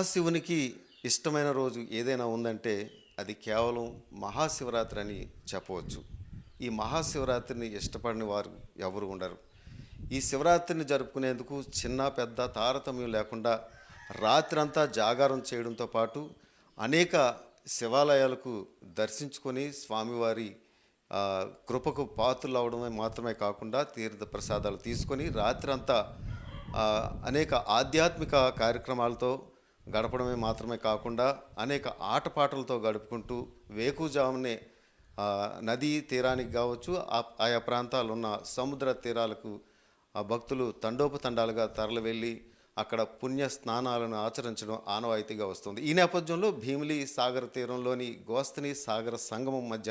మహాశివునికి ఇష్టమైన రోజు ఏదైనా ఉందంటే అది కేవలం మహాశివరాత్రి అని చెప్పవచ్చు. ఈ మహాశివరాత్రిని ఇష్టపడని వారు ఎవరు ఉండరు. ఈ శివరాత్రిని జరుపుకునేందుకు చిన్న పెద్ద తారతమ్యం లేకుండా రాత్రంతా జాగారం చేయడంతో పాటు అనేక శివాలయాలకు దర్శించుకొని స్వామివారి కృపకు పాత్రలు అవడమే మాత్రమే కాకుండా తీర్థ ప్రసాదాలు తీసుకొని రాత్రంతా అనేక ఆధ్యాత్మిక కార్యక్రమాలతో గడపడమే మాత్రమే కాకుండా అనేక ఆటపాటలతో గడుపుకుంటూ వేకుజామునే నదీ తీరానికి కావచ్చు ఆ- ఆయా ప్రాంతాలు ఉన్న సముద్ర తీరాలకు ఆ భక్తులు తండోపతండాలుగా తరలి వెళ్ళి అక్కడ పుణ్య స్నానాలను ఆచరించడం ఆనవాయితీగా వస్తుంది. ఈ నేపథ్యంలో భీమిలి సాగర తీరంలోని గోస్తని సాగర సంగమం మధ్య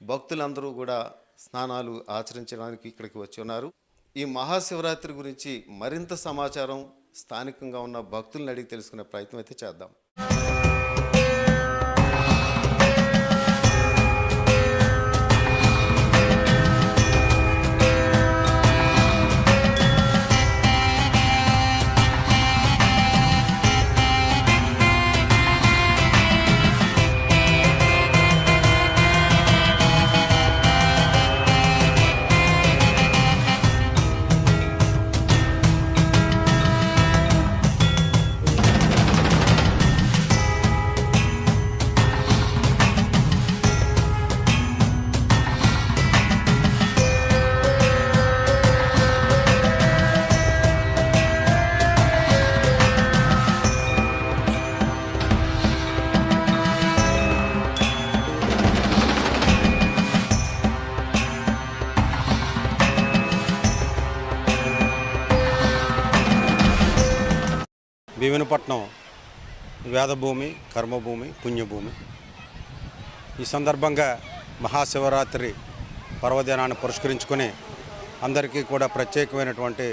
భక్తులందరూ కూడా స్నానాలు ఆచరించడానికి ఇక్కడికి వచ్చి ఉన్నారు. ఈ మహాశివరాత్రి గురించి మరింత సమాచారం స్థానికంగా ఉన్న భక్తులను అడిగి తెలుసుకునే ప్రయత్నం అయితే చేద్దాం. భీమునిపట్నం వేదభూమి కర్మభూమి పుణ్యభూమి. ఈ సందర్భంగా మహాశివరాత్రి పర్వదినాన్ని పురస్కరించుకొని అందరికీ కూడా ప్రత్యేకమైనటువంటి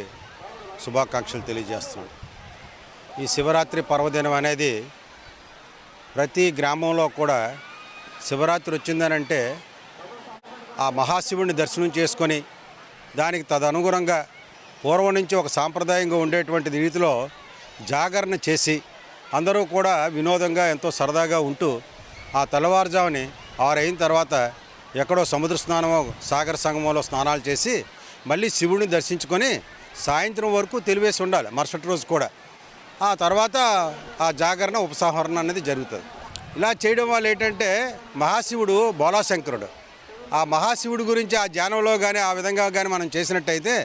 శుభాకాంక్షలు తెలియజేస్తున్నాను ఈ శివరాత్రి పర్వదినం అనేది ప్రతి గ్రామంలో కూడా శివరాత్రి వచ్చిందనంటే ఆ మహాశివుడిని దర్శనం చేసుకొని దానికి తదనుగుణంగా పూర్వం నుంచి ఒక సాంప్రదాయంగా ఉండేటువంటి రీతిలో జాగరణ చేసి అందరూ కూడా వినోదంగా ఎంతో సరదాగా ఉంటూ ఆ తెల్లవారుజాముని ఆరైన తర్వాత ఎక్కడో సముద్ర స్నానమో సాగర సంగమంలో స్నానాలు చేసి మళ్ళీ శివుడిని దర్శించుకొని సాయంత్రం వరకు తెలివేసి ఉండాలి మరుసటి రోజు కూడా. ఆ తర్వాత ఆ జాగరణ ఉపసంహరణ అనేది జరుగుతుంది. ఇలా చేయడం వల్ల ఏంటంటే మహాశివుడు బోలాశంకరుడు. ఆ మహాశివుడి గురించి ఆ ధ్యానంలో కానీ ఆ విధంగా కానీ మనం చేసినట్టయితే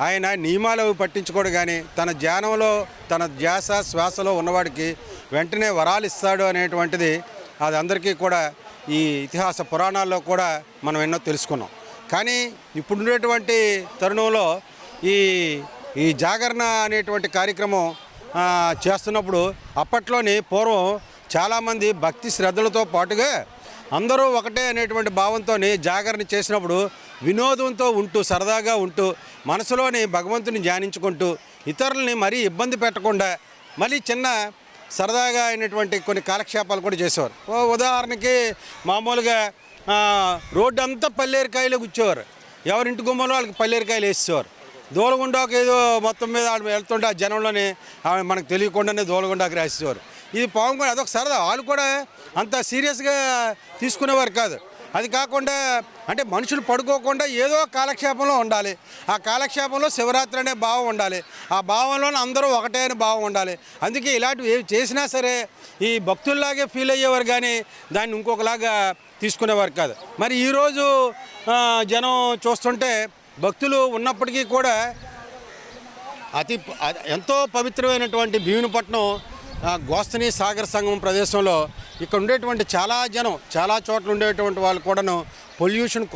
ఆయన నియమాలు అవి పట్టించుకోడు కానీ తన ధ్యానంలో తన ధ్యాస శ్వాసలో ఉన్నవాడికి వెంటనే వరాలు ఇస్తాడు అనేటువంటిది అది అందరికీ కూడా ఈ ఇతిహాస పురాణాల్లో కూడా మనం ఎన్నో తెలుసుకున్నాం. కానీ ఇప్పుడున్నటువంటి తరుణంలో ఈ ఈ జాగరణ అనేటువంటి కార్యక్రమం చేస్తున్నప్పుడు అప్పట్లోని పూర్వం చాలామంది భక్తి శ్రద్ధలతో పాటుగా అందరూ ఒకటే అనేటువంటి భావంతో జాగరణ చేసినప్పుడు వినోదంతో ఉంటూ సరదాగా ఉంటూ మనసులోని భగవంతుని ధ్యానించుకుంటూ ఇతరులని మరీ ఇబ్బంది పెట్టకుండా మళ్ళీ చిన్న సరదాగా అయినటువంటి కొన్ని కాలక్షేపాలు కూడా చేసేవారు. ఓ ఉదాహరణకి మామూలుగా రోడ్డు అంతా పల్లేరికాయలు కూర్చోవారు ఎవరింటి గుమ్మలో వాళ్ళకి పల్లేరికాయలు వేసేవారు దూలగుండాకు ఏదో మొత్తం మీద ఆమె వెళ్తుంటే ఆ జనంలోనే ఆమె మనకు తెలియకుండానే దూలగుండాకు రాసేవారు ఇది పాము కూడా అదొక సరదా. వాళ్ళు కూడా అంత సీరియస్గా తీసుకునేవారు కాదు. అది కాకుండా అంటే మనుషులు పడుకోకుండా ఏదో కాలక్షేపంలో ఉండాలి. ఆ కాలక్షేపంలో శివరాత్రి అనే భావం ఉండాలి. ఆ భావంలోనే అందరూ ఒకటే అనే భావం ఉండాలి. అందుకే ఇలాంటివి ఏవి చేసినా సరే ఈ భక్తుల్లాగే ఫీల్ అయ్యేవారు కానీ దాన్ని ఇంకొకలాగా తీసుకునేవారు కాదు. మరి ఈరోజు జనం చూస్తుంటే భక్తులు ఉన్నప్పటికీ కూడా అతి ఎంతో పవిత్రమైనటువంటి భీమునిపట్నం గోస్తని సాగర్ సంఘం ప్రదేశంలో ఇక్కడ ఉండేటువంటి చాలా జనం చాలా చోట్ల ఉండేటువంటి వాళ్ళు కూడాను పొల్యూషన్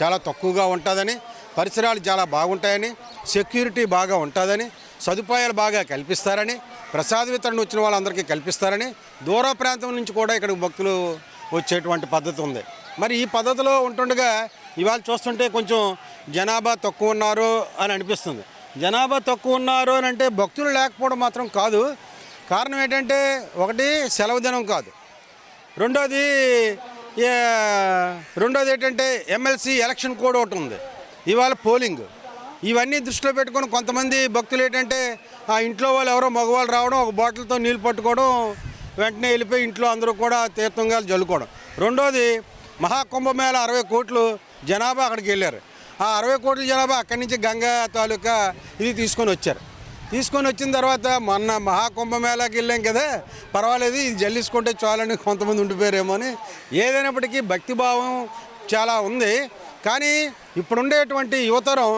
చాలా తక్కువగా ఉంటుందని పరిసరాలు చాలా బాగుంటాయని సెక్యూరిటీ బాగా ఉంటుందని సదుపాయాలు బాగా కల్పిస్తారని ప్రసాద వితరణ వచ్చిన వాళ్ళందరికీ కల్పిస్తారని దూర ప్రాంతం నుంచి కూడా ఇక్కడ భక్తులు వచ్చేటువంటి పద్ధతి ఉంది. మరి ఈ పద్ధతిలో ఉంటుండగా ఇవాళ చూస్తుంటే కొంచెం జనాభా తక్కువ ఉన్నారు అని అనిపిస్తుంది. జనాభా తక్కువ ఉన్నారు అని అంటే భక్తులు లేకపోవడం మాత్రం కాదు. కారణం ఏంటంటే ఒకటి సెలవు దినం కాదు. రెండోది రెండోది ఏంటంటే ఎమ్మెల్సీ ఎలక్షన్ కోడ్ ఒకటి ఉంది. ఇవాళ పోలింగ్ ఇవన్నీ దృష్టిలో పెట్టుకొని కొంతమంది భక్తులు ఏంటంటే ఆ ఇంట్లో వాళ్ళు ఎవరో మగవాళ్ళు రావడం ఒక బాటిల్తో నీళ్ళు పట్టుకోవడం వెంటనే వెళ్ళిపోయి ఇంట్లో అందరూ కూడా తీర్థంగా జల్లుకోవడం. రెండోది మహాకుంభమేళ అరవై కోట్లు జనాభా అక్కడికి వెళ్ళారు. ఆ అరవై కోట్ల జనాభా అక్కడి నుంచి గంగా తాలూకా ఇది తీసుకొని వచ్చారు. తీసుకొని వచ్చిన తర్వాత మొన్న మహాకుంభమేళాకి వెళ్ళాం కదా పర్వాలేదు ఇది జల్లిసుకుంటే చాలని కొంతమంది ఉండిపోయారేమో అని. ఏదైనప్పటికీ భక్తిభావం చాలా ఉంది. కానీ ఇప్పుడుండేటువంటి యువతరం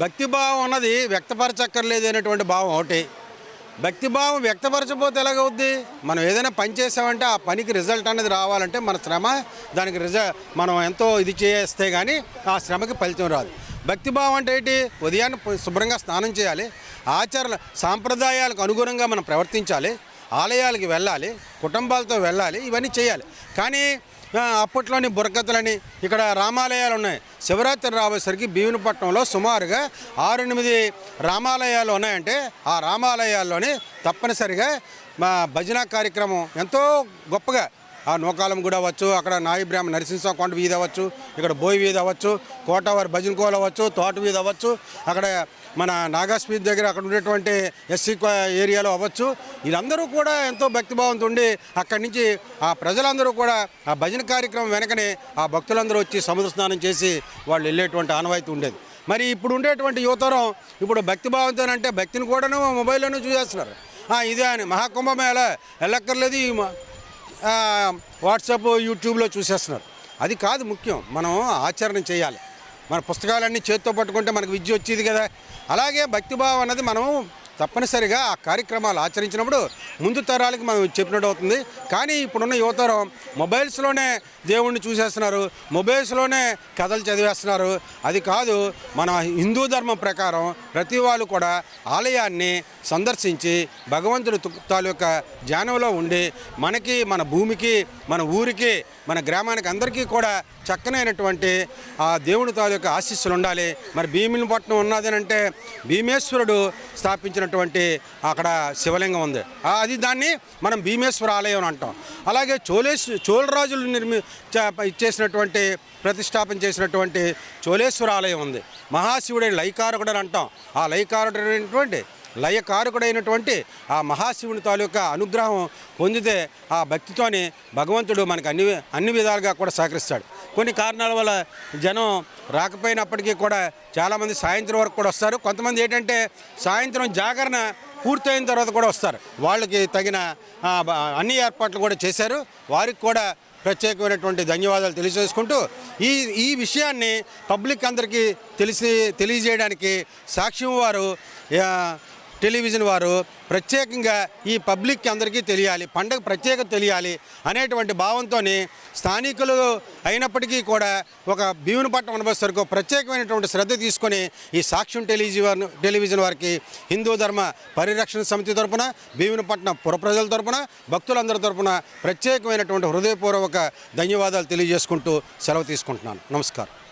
భక్తిభావం అన్నది వ్యక్తపరచక్కర్లేదు అనేటువంటి భావం ఒకటి. భక్తిభావం వ్యక్తపరచబోతే ఎలాగవుద్ది? మనం ఏదైనా పని చేసామంటే ఆ పనికి రిజల్ట్ అనేది రావాలంటే మన శ్రమ దానికి రిజల్ట్ మనం ఎంతో ఇది చేస్తే కానీ ఆ శ్రమకి ఫలితం రాదు. భక్తిభావం అంటే ఏంటి? ఉదయాన్నే శుభ్రంగా స్నానం చేయాలి. ఆచరణ సాంప్రదాయాలకు అనుగుణంగా మనం ప్రవర్తించాలి. ఆలయాలకి వెళ్ళాలి. కుటుంబాలతో వెళ్ళాలి. ఇవన్నీ చేయాలి. కానీ అప్పట్లోని బుర్రకథలని ఇక్కడ రామాలయాలు ఉన్నాయి. శివరాత్రి రాబోయేసరికి భీమునిపట్నంలో సుమారుగా ఆరు ఎనిమిది రామాలయాలు ఉన్నాయంటే ఆ రామాలయాల్లోని తప్పనిసరిగా మా భజన కార్యక్రమం ఎంతో గొప్పగా ఆ నూకాలం గుడి అవ్వచ్చు అక్కడ నాయి బ్రాహ్మ నరసింహ కొండ వీధి అవ్వచ్చు ఇక్కడ బోయి వీధి అవ్వచ్చు కోటవారి భజన కోలు అవ్వచ్చు తోట వీధి అవ్వచ్చు అక్కడ మన నాగాస్పీడ్ దగ్గర అక్కడ ఉండేటువంటి ఎస్సీ ఏరియాలో అవ్వచ్చు. వీళ్ళందరూ కూడా ఎంతో భక్తిభావంతో ఉండి అక్కడి నుంచి ఆ ప్రజలందరూ కూడా ఆ భజన కార్యక్రమం వెనకనే ఆ భక్తులందరూ వచ్చి సముద్ర స్నానం చేసి వాళ్ళు వెళ్ళేటువంటి ఆనవాయితీ ఉండేది. మరి ఇప్పుడు ఉండేటువంటి యువతరం ఇప్పుడు భక్తిభావంతో అంటే భక్తిని కూడాను మొబైల్లోనూ చూసేస్తున్నారు. ఇదే అని మహాకుంభమేళ వెళ్ళక్కర్లేదు ఈ వాట్సాప్ యూట్యూబ్లో చూసేస్తున్నారు. అది కాదు ముఖ్యం. మనం ఆచరణ చేయాలి. మన పుస్తకాలన్నీ చేత్తో పట్టుకుంటే మనకు విద్య వచ్చేది కదా. అలాగే భక్తిభావం అన్నది మనం తప్పనిసరిగా ఆ కార్యక్రమాలు ఆచరించినప్పుడు ముందు తరాలకి మనం చెప్పినట్టు అవుతుంది. కానీ ఇప్పుడున్న యువతరం మొబైల్స్లోనే దేవుణ్ణి చూసేస్తున్నారు. మొబైల్స్లోనే కథలు చదివేస్తున్నారు. అది కాదు మన హిందూ ధర్మం ప్రకారం ప్రతి వాళ్ళు కూడా ఆలయాన్ని సందర్శించి భగవంతుడి తాలూకా ధ్యానంలో ఉండి మనకి మన భూమికి మన ఊరికి మన గ్రామానికి అందరికీ కూడా చక్కనైనటువంటి ఆ దేవుని తాలూకు ఆశీస్సులు ఉండాలి. మరి భీమినిపట్నం ఉన్నది అని అంటే భీమేశ్వరుడు స్థాపించినటువంటి అక్కడ శివలింగం ఉంది. అది దాన్ని మనం భీమేశ్వర ఆలయం అని అంటాం. అలాగే చోళేశ్ చోళరాజులు నిర్మి చ- ఇచ్చేసినటువంటి ప్రతిష్టాపన చేసినటువంటి చోళేశ్వర ఆలయం ఉంది. మహాశివుడే లైకారకుడు అని అంటాం. ఆ లైకారకుడైనటువంటి లయకారకుడైనటువంటి ఆ మహాశివుని తాలూకా అనుగ్రహం పొందితే ఆ భక్తితోని భగవంతుడు మనకు అన్ని అన్ని విధాలుగా కూడా సహకరిస్తాడు. కొన్ని కారణాల వల్ల జనం రాకపోయినప్పటికీ కూడా చాలామంది సాయంత్రం వరకు కూడా వస్తారు. కొంతమంది ఏంటంటే సాయంత్రం జాగరణ పూర్తయిన తర్వాత కూడా వస్తారు. వాళ్ళకి తగిన అన్ని ఏర్పాట్లు కూడా చేశారు. వారికి కూడా ప్రత్యేకమైనటువంటి ధన్యవాదాలు తెలియజేసుకుంటూ ఈ ఈ విషయాన్ని పబ్లిక్ అందరికీ తెలిసి తెలియజేయడానికి సాక్ష్యం వారు టెలివిజన్ వారు ప్రత్యేకంగా ఈ పబ్లిక్కి అందరికీ తెలియాలి పండగ ప్రత్యేకత తెలియాలి అనేటువంటి భావంతో స్థానికులు అయినప్పటికీ కూడా ఒక భీమునిపట్నం అనుభవిస్తారు ప్రత్యేకమైనటువంటి శ్రద్ధ తీసుకొని ఈ సాక్ష్యం టెలివిజన్ టెలివిజన్ వారికి హిందూ ధర్మ పరిరక్షణ సమితి తరపున భీమునిపట్నం పురప్రజల తరపున భక్తులందరి తరపున ప్రత్యేకమైనటువంటి హృదయపూర్వక ధన్యవాదాలు తెలియజేసుకుంటూ సెలవు తీసుకుంటున్నాను. నమస్కారం.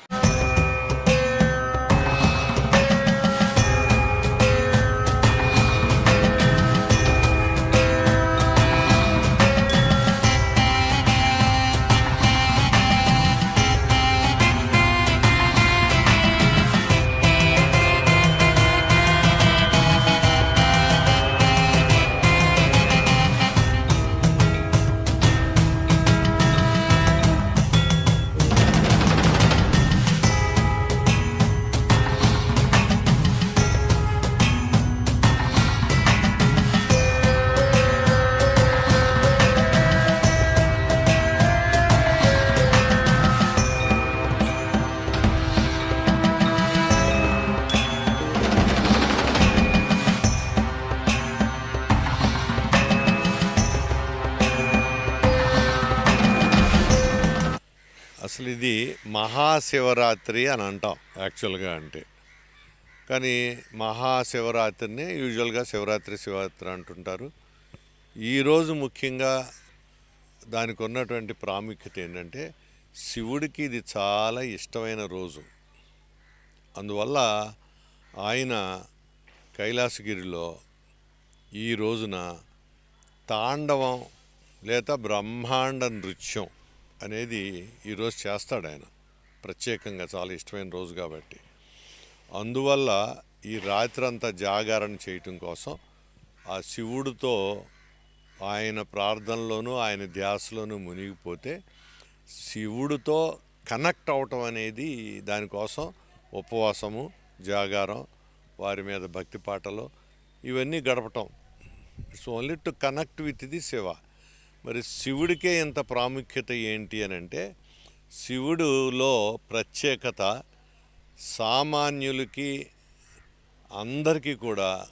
మహాశివరాత్రి అని అంటాం యాక్చువల్గా అంటే. కానీ మహాశివరాత్రిని యూజువల్గా శివరాత్రి శివరాత్రి అంటుంటారు. ఈరోజు ముఖ్యంగా దానికి ఉన్నటువంటి ప్రాముఖ్యత ఏంటంటే శివుడికి ఇది చాలా ఇష్టమైన రోజు. అందువల్ల ఆయన కైలాసగిరిలో ఈ రోజున తాండవం లేదా బ్రహ్మాండ నృత్యం అనేది ఈరోజు చేస్తాడు ఆయన ప్రత్యేకంగా చాలా ఇష్టమైన రోజు కాబట్టి. అందువల్ల ఈ రాత్రంతా జాగారణ చేయటం కోసం ఆ శివుడితో ఆయన ప్రార్థనలోనూ ఆయన ధ్యాసలోనూ మునిగిపోతే శివుడితో కనెక్ట్ అవటం అనేది దానికోసం ఉపవాసము జాగారం వారి మీద భక్తి పాటలు ఇవన్నీ గడపటం. It's only to connect with the Shiva. మరి శివుడికే ఇంత ప్రాముఖ్యత ఏంటి అని అంటే శివుడులో ప్రత్యేకత సామాన్యులకి అందరికీ కూడా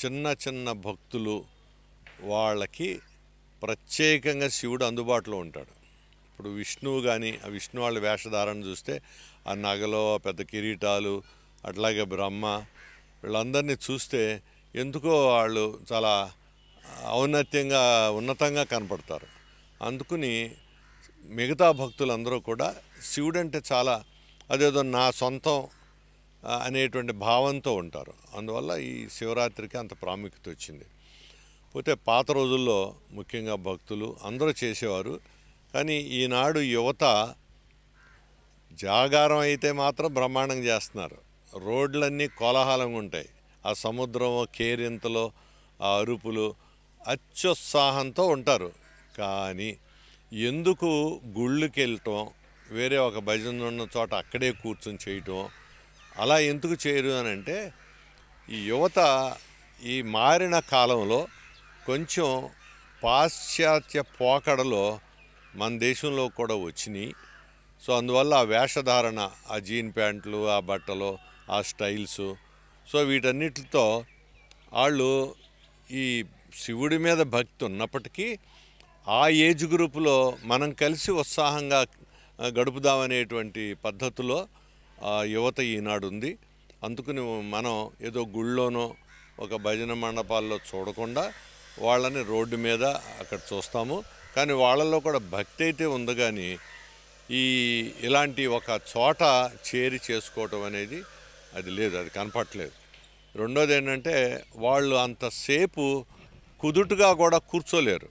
చిన్న చిన్న భక్తులు వాళ్ళకి ప్రత్యేకంగా శివుడు అందుబాటులో ఉంటాడు. ఇప్పుడు విష్ణువు కానీ ఆ విష్ణు వాళ్ళ వేషధారణ చూస్తే ఆ నగలో పెద్ద కిరీటాలు అట్లాగే బ్రహ్మ వీళ్ళందరినీ చూస్తే ఎందుకో వాళ్ళు చాలా ఔన్నత్యంగా ఉన్నతంగా కనపడతారు. అందుకుని మిగతా భక్తులందరూ కూడా శివుడు అంటే చాలా అదేదో నా సొంతం అనేటువంటి భావంతో ఉంటారు. అందువల్ల ఈ శివరాత్రికి అంత ప్రాముఖ్యత వచ్చింది. పోతే పాత రోజుల్లో ముఖ్యంగా భక్తులు అందరూ చేసేవారు. కానీ ఈనాడు యువత జాగారం అయితే మాత్రం బ్రహ్మాండం చేస్తున్నారు. రోడ్లన్నీ కోలాహలంగా ఉంటాయి. ఆ సముద్రం కేరింతలో ఆ అరుపులు అత్యుత్సాహంతో ఉంటారు. కానీ ఎందుకు గుళ్ళకి వెళ్ళటం వేరే ఒక భజన ఉన్న చోట అక్కడే కూర్చొని చేయటం అలా ఎందుకు చేయరు అని అంటే ఈ యువత ఈ మారిన కాలంలో కొంచెం పాశ్చాత్య పోకడలో మన దేశంలో కూడా వచ్చినాయి. సో అందువల్ల ఆ వేషధారణ ఆ జీన్ ప్యాంట్లు ఆ బట్టలు ఆ స్టైల్స్ సో వీటన్నిటితో వాళ్ళు ఈ శివుడి మీద భక్తి ఉన్నప్పటికీ ఆ ఏజ్ గ్రూపులో మనం కలిసి ఉత్సాహంగా గడుపుదామనేటువంటి పద్ధతిలో యువత ఈనాడు ఉంది అందుకని మనం ఏదో గుళ్ళోనో ఒక భజన మండపాల్లో చూడకుండా వాళ్ళని రోడ్డు మీద అక్కడ చూస్తాము. కానీ వాళ్ళల్లో కూడా భక్తి అయితే ఉంది కానీ ఈ ఇలాంటి ఒక చోట చేరి చేసుకోవటం అనేది అది లేదు అది కనపట్లేదు రెండోది ఏంటంటే వాళ్ళు అంతసేపు కుదుటుగా కూడా కూర్చోలేరు.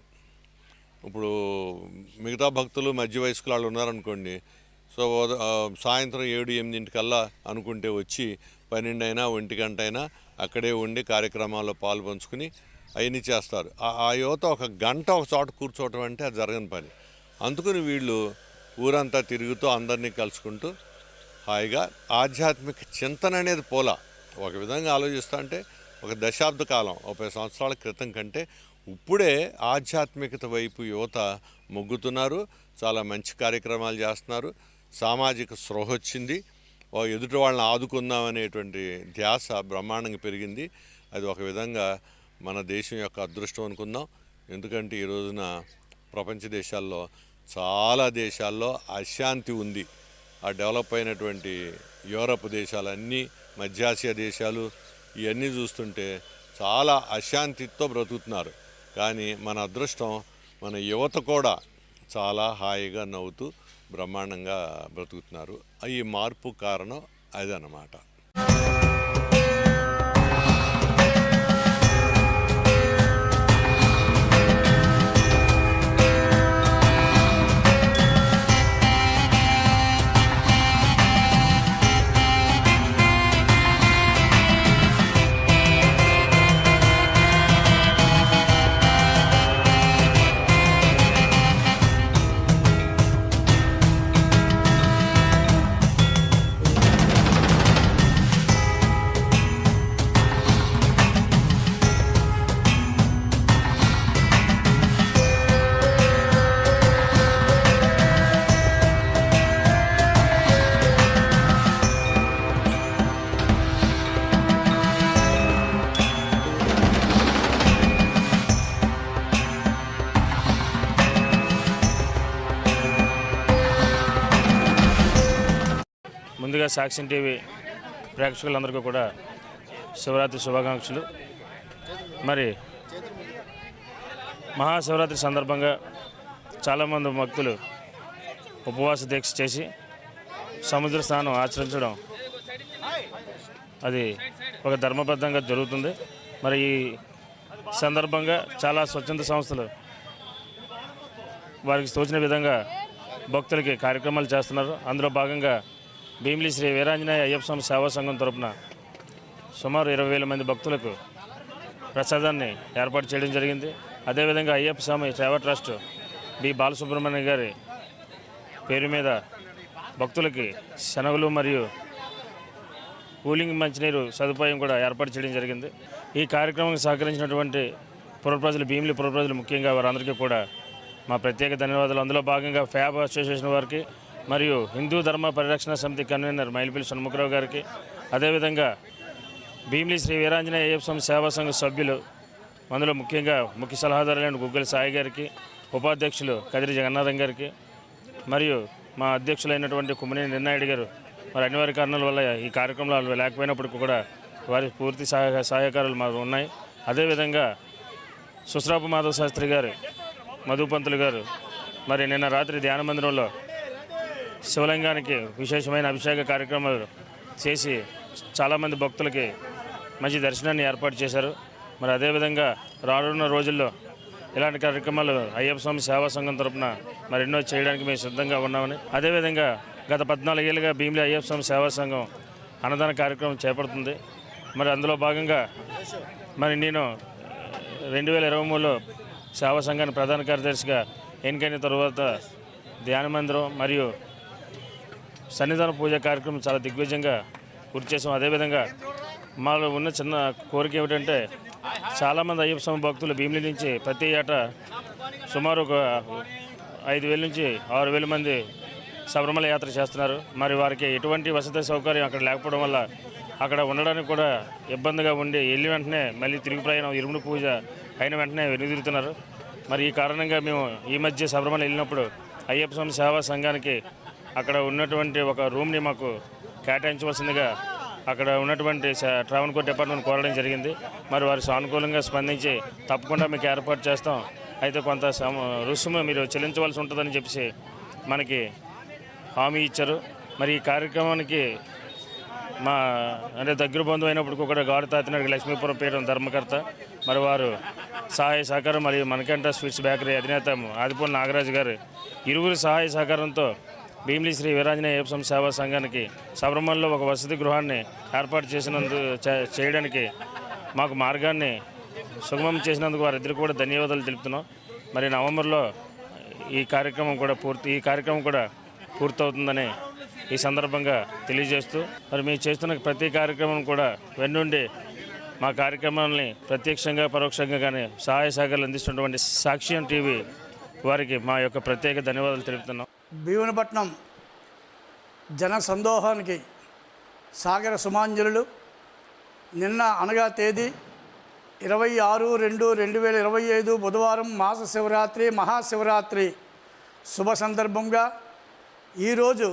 ఇప్పుడు మిగతా భక్తులు మధ్య వయస్కులు వాళ్ళు ఉన్నారనుకోండి సో సాయంత్రం ఏడు ఎనిమిదింటికల్లా అనుకుంటే వచ్చి పన్నెండు అయినా ఒంటి గంట అయినా అక్కడే ఉండి కార్యక్రమాల్లో పాలు పంచుకుని అవన్నీ చేస్తారు. ఆ- యువత ఒక గంట ఒక చోట కూర్చోవటం అంటే అది జరగని పని. అందుకని వీళ్ళు ఊరంతా తిరుగుతూ అందరినీ కలుసుకుంటూ హాయిగా ఆధ్యాత్మిక చింతన అనేది పోలా. ఒక విధంగా ఆలోచిస్తా అంటే ఒక దశాబ్ద కాలం ఒక సంవత్సరాల క్రితం కంటే ఇప్పుడే ఆధ్యాత్మికత వైపు యువత మొగ్గుతున్నారు. చాలా మంచి కార్యక్రమాలు చేస్తున్నారు. సామాజిక స్పృహ వచ్చింది. ఎదుటి వాళ్ళని ఆదుకుందాం అనేటువంటి ధ్యాస బ్రహ్మాండంగా పెరిగింది. అది ఒక విధంగా మన దేశం యొక్క అదృష్టం అనుకుందాం. ఎందుకంటే ఈ రోజున ప్రపంచ దేశాల్లో చాలా దేశాల్లో అశాంతి ఉంది. ఆ డెవలప్ అయినటువంటి యూరప్ దేశాలన్నీ మధ్యాసియా దేశాలు ఇవన్నీ చూస్తుంటే చాలా అశాంతితో బ్రతుకుతున్నారు. కానీ మన అదృష్టం మన యువత కూడా చాలా హాయిగా నవ్వుతూ బ్రహ్మాండంగా బ్రతుకుతున్నారు. ఈ మార్పు కారణం అదనమాట ముందుగా టీవీ ప్రేక్షకులందరికీ కూడా శివరాత్రి శుభాకాంక్షలు. మరి మహాశివరాత్రి సందర్భంగా చాలామంది భక్తులు ఉపవాస దీక్ష చేసి సముద్ర స్నానం ఆచరించడం అది ఒక ధర్మబద్ధంగా జరుగుతుంది. మరి ఈ సందర్భంగా చాలా స్వచ్ఛంద సంస్థలు వారికి తోచిన విధంగా భక్తులకి కార్యక్రమాలు చేస్తున్నారు. అందులో భాగంగా భీమిలి శ్రీ వీరాంజనేయ అయ్యప్ప స్వామి సేవా సంఘం తరపున సుమారు ఇరవై వేల మంది భక్తులకు ప్రసాదాన్ని ఏర్పాటు చేయడం జరిగింది. అదేవిధంగా అయ్యప్ప స్వామి సేవా ట్రస్ట్ బి బాలసుబ్రహ్మణ్యం గారి పేరు మీద భక్తులకి శనగలు మరియు కూలింగ్ మంచినీరు సదుపాయం కూడా ఏర్పాటు చేయడం జరిగింది. ఈ కార్యక్రమానికి సహకరించినటువంటి పురప్రజలు భీమిలి పురప్రజలు ముఖ్యంగా వారందరికీ కూడా మా ప్రత్యేక ధన్యవాదాలు. అందులో భాగంగా ఫ్యాబ్ అసోసియేషన్ వారికి మరియు హిందూ ధర్మ పరిరక్షణ సమితి కన్వీనర్ మైలిపల్లి షణ్ముఖరావు గారికి అదేవిధంగా భీమిలి శ్రీ వీరాంజనేయ అయ్యప్ప స్వామి సేవా సంఘ సభ్యులు అందులో ముఖ్యంగా ముఖ్య సలహాదారులైన గుగ్గల సాయి గారికి ఉపాధ్యక్షులు కదిరి జగన్నాథం గారికి మరియు మా అధ్యక్షులైనటువంటి కుమ్మనేని నిర్నాయుడు గారు. మరి అనివార్య కారణాల వల్ల ఈ కార్యక్రమాలు లేకపోయినప్పటికీ కూడా వారి పూర్తి సహాయ సహాయకారులు మాకు ఉన్నాయి. అదేవిధంగా సుశ్రాపు మాధవ శాస్త్రి గారు మధుపంతులు గారు మరి నిన్న రాత్రి ధ్యాన మందిరంలో శివలింగానికి విశేషమైన అభిషేక కార్యక్రమాలు చేసి చాలామంది భక్తులకి మంచి దర్శనాన్ని ఏర్పాటు చేశారు. మరి అదేవిధంగా రానున్న రోజుల్లో ఇలాంటి కార్యక్రమాలు అయ్యప్ప స్వామి సేవా సంఘం తరపున మరి ఎన్నో చేయడానికి మేము సిద్ధంగా ఉన్నామని. అదేవిధంగా గత పద్నాలుగేళ్ళుగా భీమిలి అయ్యప్ప స్వామి సేవా సంఘం అన్నదాన కార్యక్రమం చేపడుతుంది. మరి అందులో భాగంగా మరి నేను రెండు వేల ఇరవై మూడులో సేవా సంఘాన్ని ప్రధాన కార్యదర్శిగా ఎన్నికైన తర్వాత ధ్యాన మందిరం మరియు సన్నిధాన పూజ కార్యక్రమం చాలా దిగ్విజయంగా పూర్తి చేసాం. అదేవిధంగా మాలో ఉన్న చిన్న కోరిక ఏమిటంటే చాలామంది అయ్యప్ప స్వామి భక్తులు భీమిలి నుంచి ప్రతి ఏటా సుమారు ఒక ఐదు వేల నుంచి ఆరు వేల మంది శబరిమల యాత్ర చేస్తున్నారు. మరి వారికి ఎటువంటి వసతి సౌకర్యం అక్కడ లేకపోవడం వల్ల అక్కడ ఉండడానికి కూడా ఇబ్బందిగా ఉండి వెళ్ళి వెంటనే మళ్ళీ తిరిగి ప్రయాణం ఇరుముడు పూజ అయిన వెంటనే వెనుదిరుగుతున్నారు మరి ఈ కారణంగా మేము ఈ మధ్య శబరిమల వెళ్ళినప్పుడు అయ్యప్ప స్వామి సేవా సంఘానికి అక్కడ ఉన్నటువంటి ఒక రూమ్ని మాకు కేటాయించవలసిందిగా అక్కడ ఉన్నటువంటి స- ట్రావెల్ కోర్ట్ డిపార్ట్మెంట్ కోరడం జరిగింది. మరి వారు సానుకూలంగా స్పందించి తప్పకుండా మీకు ఏర్పాటు చేస్తాం. అయితే కొంత సమ- రుసుము మీరు చెల్లించవలసి ఉంటుందని చెప్పేసి మనకి హామీ ఇచ్చారు. మరి ఈ కార్యక్రమానికి మా అంటే దగ్గర బంధువు అయినప్పుడు కూడా గాడు తాతినాడు లక్ష్మీపురం పీఠం ధర్మకర్త. మరి వారు సహాయ సహకారం మరియు మనకంట స్వీట్స్ బేకరీ అధినేత ఆదిపూర్ నాగరాజు గారు. ఇరువురు సహాయ సహకారంతో భీమిలి శ్రీ వీరాంజనేయ ఏపసం సేవా సంఘానికి శబరిమలలో ఒక వసతి గృహాన్ని ఏర్పాటు చేసినందు చే- చేయడానికి మాకు మార్గాన్ని సుగమం చేసినందుకు వారిద్దరు కూడా ధన్యవాదాలు తెలుపుతున్నాం. మరి నవంబర్లో ఈ కార్యక్రమం కూడా పూర్తి ఈ కార్యక్రమం కూడా పూర్తవుతుందని ఈ సందర్భంగా తెలియజేస్తూ మరి మీరు చేస్తున్న ప్రతి కార్యక్రమం కూడా వెన్నుండి మా కార్యక్రమాలని ప్రత్యక్షంగా పరోక్షంగా కానీ సహాయ సహకారాలు అందిస్తున్నటువంటి సాక్ష్యం టీవీ వారికి మా యొక్క ప్రత్యేక ధన్యవాదాలు తెలుపుతున్నాం. భీవనపట్నం జన సందోహానికి సాగర సుమాంజలులు నిన్న అనగా తేదీ ఇరవై ఆరు రెండు రెండు వేల ఇరవై ఐదు బుధవారం మాస శివరాత్రి మహాశివరాత్రి శుభ సందర్భంగా ఈరోజు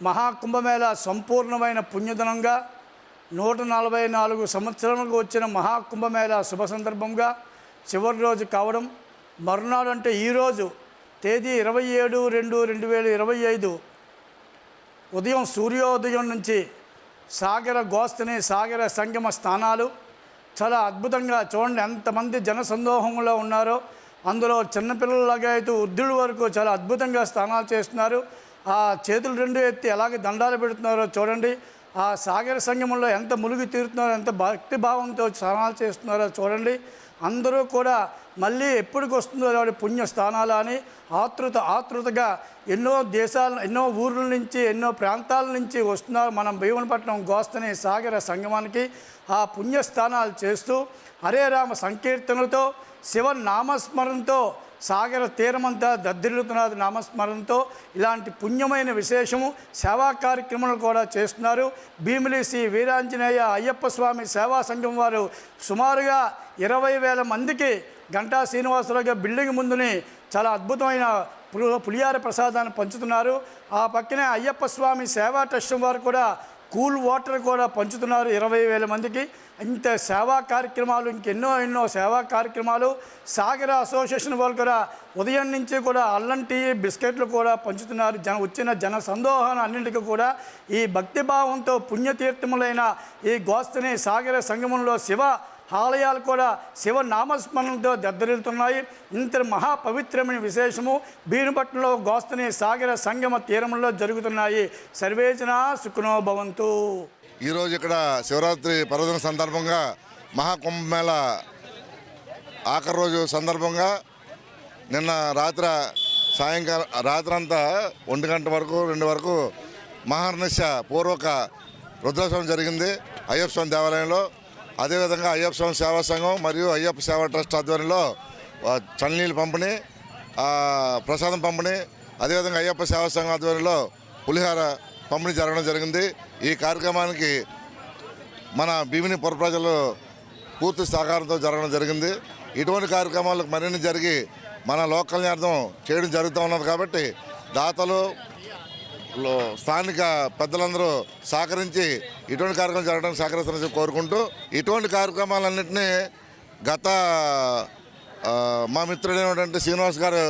మహాకుంభమేళ సంపూర్ణమైన పుణ్యదనంగా నూట నలభై నాలుగు సంవత్సరాలకు వచ్చిన మహాకుంభమేళ శుభ సందర్భంగా చివరి రోజు కావడం మరునాడు అంటే ఈరోజు తేదీ ఇరవై ఏడు రెండు రెండు వేల ఇరవై ఐదు. ఉదయం సూర్యోదయం నుంచి సాగర గోస్తని సాగర సంగమ స్థానాలు. చాలా అద్భుతంగా చూడండి ఎంతమంది జనసందోహంలో ఉన్నారో. అందులో చిన్నపిల్లలగా అయితే వృద్ధుల వరకు చాలా అద్భుతంగా స్నానాలు చేస్తున్నారు. ఆ చేతులు రెండు ఎత్తి ఎలాగ దండాలు పెడుతున్నారో చూడండి. ఆ సాగర సంగమంలో ఎంత మునిగి తీరుతున్నారో ఎంత భక్తి భావంతో స్నానాలు చేస్తున్నారో చూడండి. అందరూ కూడా మళ్ళీ ఎప్పటికి వస్తుందో వాడి పుణ్య స్థానాలు అని ఆతృత ఆతృతగా ఎన్నో దేశాల ఎన్నో ఊర్ల నుంచి ఎన్నో ప్రాంతాల నుంచి వస్తున్నారు మనం భీవనపట్నం గోస్తని సాగర సంగమానికి. ఆ పుణ్యస్థానాలు చేస్తూ హరే రామ సంకీర్తనలతో శివ నామస్మరణతో సాగర తీరమంతా దద్దరిల్లుతున్నది నామస్మరణతో ఇలాంటి పుణ్యమైన విశేషము సేవా కార్యక్రమాలు కూడా చేస్తున్నారు. భీమిలి శ్రీ వీరాంజనేయ అయ్యప్ప స్వామి సేవా సంఘం వారు సుమారుగా ఇరవై వేల మందికి గంటా శ్రీనివాసరావు గారి బిల్డింగ్ ముందుని చాలా అద్భుతమైన పులి- పులిహార ప్రసాదాన్ని పంచుతున్నారు. ఆ పక్కనే అయ్యప్ప స్వామి సేవా ట్రస్ట్ వారు కూడా కూల్ వాటర్ కూడా పంచుతున్నారు ఇరవై వేల మందికి. ఇంత సేవా కార్యక్రమాలు ఇంకెన్నో ఎన్నో సేవా కార్యక్రమాలు. సాగర అసోసియేషన్ వాళ్ళు కూడా ఉదయం నుంచి కూడా అల్లం టీ బిస్కెట్లు కూడా పంచుతున్నారు. జన వచ్చిన జన సందోహం అన్నింటికి కూడా ఈ భక్తిభావంతో పుణ్యతీర్థములైన ఈ గోస్తని సాగర సంగమంలో శివ ఆలయాలు కూడా శివ నామస్మరణతో దద్దరిల్లుతున్నాయి. ఇంత మహాపవిత్రమైన విశేషము బీరుపట్నంలో గోస్తని సాగర సంగమ తీరంలో జరుగుతున్నాయి. సర్వేజన సుఖనో భవంతు. ఈరోజు ఇక్కడ శివరాత్రి పర్వదిన సందర్భంగా మహాకుంభమేళ ఆఖరి రోజు సందర్భంగా నిన్న రాత్రి సాయంకాలం రాత్రంతా ఒంటి గంట వరకు రెండు వరకు మహార్నిశ పూర్వక రుద్రోత్సవం జరిగింది. అయ్యప్ప స్వామి దేవాలయంలో అదేవిధంగా అయ్యప్ప స్వామి సేవా సంఘం మరియు అయ్యప్ప సేవా ట్రస్ట్ ఆధ్వర్యంలో చల్లనీళ్ళు పంపిణీ ప్రసాదం పంపిణీ అదేవిధంగా అయ్యప్ప సేవా సంఘం ఆధ్వర్యంలో పులిహార పంపిణీ జరగడం జరిగింది. ఈ కార్యక్రమానికి మన భీమిని పుర ప్రజలు పూర్తి సహకారంతో జరగడం జరిగింది. ఇటువంటి కార్యక్రమాలకు మరిన్ని జరిగి మన లోకల్ని అర్థం చేయడం జరుగుతూ ఉన్నది కాబట్టి దాతలు లో స్థానిక పెద్దలందరూ సహకరించి ఇటువంటి కార్యక్రమం జరగడానికి సహకరిస్తారని కోరుకుంటూ ఇటువంటి కార్యక్రమాలన్నింటినీ గత మా మిత్రుడైనటువంటి శ్రీనివాస్ గారు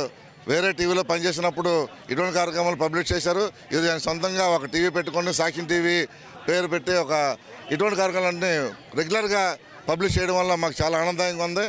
వేరే టీవీలో పనిచేసినప్పుడు ఇటువంటి కార్యక్రమాలు పబ్లిష్ చేశారు. ఇది ఆయన సొంతంగా ఒక టీవీ పెట్టుకొని సాక్షి టీవీ పేరు పెట్టి ఒక ఇటువంటి కార్యక్రమాలన్నీ రెగ్యులర్గా పబ్లిష్ చేయడం వల్ల మాకు చాలా ఆనందంగా ఉంది.